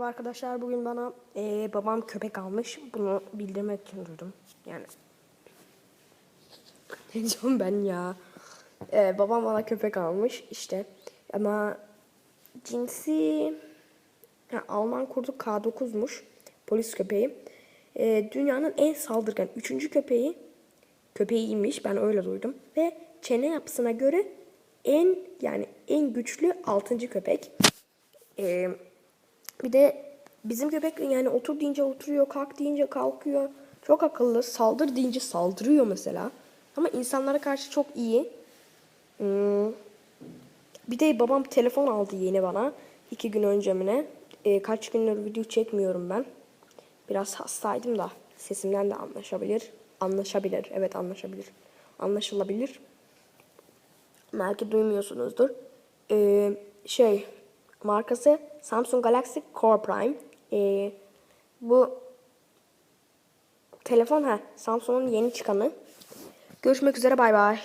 Merhaba arkadaşlar. Bugün bana eee, babam köpek almış. Bunu bildirmek için duydum. Yani ne diyorum ben ya? Eee, babam bana köpek almış işte. Ama cinsi ha, Alman kurdu K9'muş. Polis köpeği. Eee, dünyanın en saldırgan üçüncü köpeği köpeğiymiş. Ben öyle duydum. Ve çene yapısına göre en yani en güçlü altıncı köpek. Eee bir de bizim köpek yani otur deyince oturuyor, kalk deyince kalkıyor. Çok akıllı. Saldır deyince saldırıyor mesela. Ama insanlara karşı çok iyi. Hmm. Bir de babam telefon aldı yeni bana. iki gün önce mi ne? Ee, kaç gündür video çekmiyorum ben. Biraz hastaydım da sesimden de anlaşabilir. Anlaşabilir. Evet anlaşabilir. Anlaşılabilir. Belki duymuyorsunuzdur. Ee, şey markası Samsung Galaxy Core Prime. Ee, bu telefon ha Samsung'un yeni çıkanı. Görüşmek üzere bay bay.